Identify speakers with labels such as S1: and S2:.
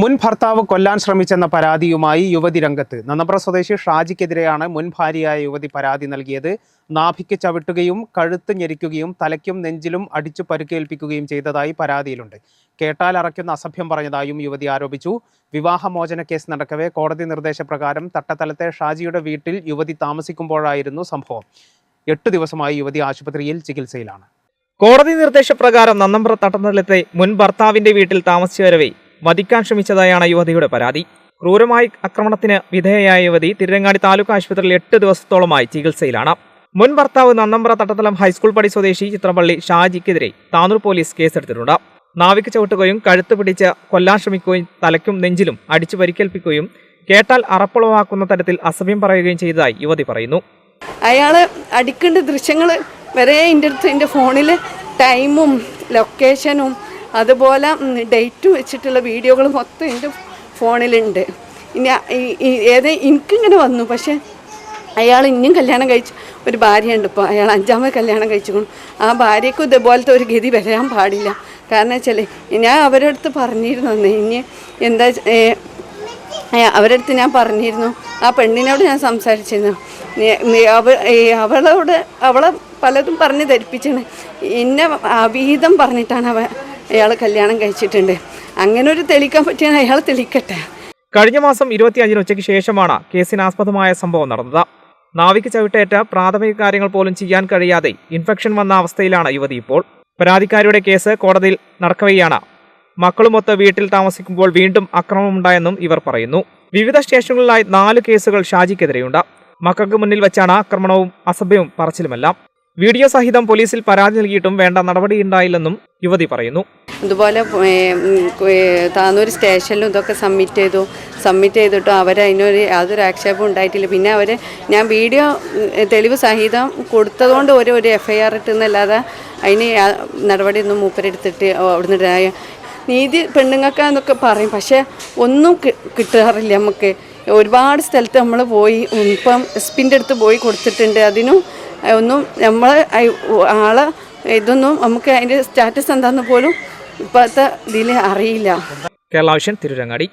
S1: മുൻ ഭർത്താവ് കൊല്ലാൻ ശ്രമിച്ചെന്ന പരാതിയുമായി യുവതി രംഗത്ത്. നന്നപ്ര സ്വദേശി ഷാജിക്കെതിരെയാണ് മുൻ ഭാര്യയായ യുവതി പരാതി നൽകിയത്. നാഭിക്ക് ചവിട്ടുകയും കഴുത്ത് ഞെരിക്കുകയും തലയ്ക്കും നെഞ്ചിലും അടിച്ചു പരുക്കേൽപ്പിക്കുകയും ചെയ്തതായി പരാതിയിലുണ്ട്. കേട്ടാൽ അറയ്ക്കുന്ന അസഭ്യം പറഞ്ഞതായും യുവതി ആരോപിച്ചു. വിവാഹമോചന കേസ് നടക്കവേ കോടതി നിർദ്ദേശപ്രകാരം തട്ടത്തലത്തെ ഷാജിയുടെ വീട്ടിൽ യുവതി താമസിക്കുമ്പോഴായിരുന്നു സംഭവം. എട്ട് ദിവസമായി യുവതി ആശുപത്രിയിൽ ചികിത്സയിലാണ്.
S2: കോടതി നിർദ്ദേശപ്രകാരം നന്നമ്പ്ര തട്ടത്തലത്തെ മുൻ ഭർത്താവിന്റെ വീട്ടിൽ താമസിച്ചു വരവെ വധിക്കാൻ ശ്രമിച്ചതായാണ് യുവതിയുടെ പരാതി. ക്രൂരമായി ആക്രമണത്തിന് വിധേയയായ യുവതി തിരുരങ്ങാടി താലൂക്ക് ആശുപത്രിയിൽ എട്ട് ദിവസത്തോളമായി ചികിത്സയിലാണ്. മുൻ ഭർത്താവ് നന്നമ്പ്ര തട്ടത്തലം ഹൈസ്കൂൾ പടി സ്വദേശി ചിത്രപള്ളി ഷാജിക്കെതിരെ താനൂർ പോലീസ് കേസെടുത്തിട്ടുണ്ട്. നാവിക്ക് ചവിട്ടുകയും കഴുത്ത് പിടിച്ച് കൊല്ലാൻ ശ്രമിക്കുകയും തലയ്ക്കും നെഞ്ചിലും അടിച്ചു പരിക്കേൽപ്പിക്കുകയും കേട്ടാൽ അറപ്പുളവാക്കുന്ന തരത്തിൽ അസഭ്യം പറയുകയും ചെയ്തതായി യുവതി പറയുന്നു.
S3: അയാൾ അടിക്കേണ്ട ദൃശ്യങ്ങൾ വരെ എന്റെ അടുത്ത് എന്റെ ഫോണിൽ ടൈമും ലൊക്കേഷനും അതുപോലെ ഡേറ്റ് വെച്ചിട്ടുള്ള വീഡിയോകൾ മൊത്തം എന്റെ ഫോണിലുണ്ട്. ഇനി ഏത് എനിക്കിങ്ങനെ വന്നു. പക്ഷേ അയാൾ ഇനിയും കല്യാണം കഴിച്ച് ഒരു ഭാര്യയുണ്ട് ഇപ്പോൾ അയാൾ അഞ്ചാമത് കല്യാണം കഴിച്ചുകൊണ്ട് ആ ഭാര്യയ്ക്കും ഇതുപോലത്തെ ഒരു ഗതി വരാൻ പാടില്ല. കാരണം വെച്ചാൽ ഞാൻ അവരടുത്ത് പറഞ്ഞിരുന്നു ഇനി എന്താ ഏ, ഏ, അവരുടെ അടുത്ത് ഞാൻ പറഞ്ഞിരുന്നു. ആ പെണ്ണിനോട് ഞാൻ സംസാരിച്ചിരുന്നു. അവ അവളോട് അവളെ പലതും പറഞ്ഞ് ധരിപ്പിച്ചാണ് എന്നെ അവിഹിതം പറഞ്ഞിട്ടാണ് അവ അയാൾ കല്യാണം കഴിച്ചിട്ടുണ്ട്. അങ്ങനെ ഒരു തെളിക്കാൻ പറ്റിയാൽ അയാൾ തെളിക്കട്ടെ.
S2: കഴിഞ്ഞ മാസം ഇരുപത്തിയഞ്ചിന് ഉച്ചയ്ക്ക് ശേഷമാണ് കേസിനാസ്പദമായ സംഭവം നടന്നത്. നാവിക്ക് ചവിട്ടേറ്റ പ്രാഥമിക കാര്യങ്ങൾ പോലും ചെയ്യാൻ കഴിയാതെ ഇൻഫെക്ഷൻ വന്ന അവസ്ഥയിലാണ് യുവതി ഇപ്പോൾ. പരാതിക്കാരിയുടെ കേസ് കോടതിയിൽ നടക്കവെയാണ്. മക്കളുമൊത്ത് വീട്ടിൽ താമസിക്കുമ്പോൾ വീണ്ടും അക്രമമുണ്ടായെന്നും ഇവർ പറയുന്നു. വിവിധ സ്റ്റേഷനുകളിലായി നാല് കേസുകൾ ഷാജിക്കെതിരെയുണ്ട്. മക്കൾക്ക് മുന്നിൽ വെച്ചാണ് ആക്രമണവും അസഭ്യവും പറച്ചിലുമെല്ലാം. വീഡിയോ സഹിതം പോലീസിൽ പരാതി നൽകിയിട്ടും വേണ്ട നടപടിയുണ്ടായില്ലെന്നും യുവതി പറയുന്നു.
S3: ഏ, താനൂർ സ്റ്റേഷനിലും ഇതൊക്കെ സബ്മിറ്റ് ചെയ്തു. സബ്മിറ്റ് ചെയ്തിട്ടും അവർ അതിനൊരു യാതൊരു ആക്ഷേപം ഉണ്ടായിട്ടില്ല. പിന്നെ അവർ ഞാൻ വീഡിയോ തെളിവ് സഹിതം കൊടുത്തതുകൊണ്ട് ഒരു ഒരു എഫ് ഐ ആർ ഇട്ടെന്നല്ലാതെ അതിന് നടപടിയൊന്നും മൂപ്പരെടുത്തിട്ട് അവിടുന്ന് നീതി പെണ്ണുങ്ങൾക്കാന്നൊക്കെ പറയും. പക്ഷേ ഒന്നും കിട്ടാറില്ല നമുക്ക്. ഒരുപാട് സ്ഥലത്ത് നമ്മൾ പോയി ഇപ്പം എസ് പിന്റെ അടുത്ത് പോയി കൊടുത്തിട്ടുണ്ട്. അതിനും ഒന്നും നമ്മൾ ആളെ ഇതൊന്നും നമുക്ക് അതിന്റെ സ്റ്റാറ്റസ് എന്താണെന്ന് പോലും ഇപ്പോഴത്തെ ഇതിൽ അറിയില്ല.
S2: കേരള തിരുരങ്ങാടി.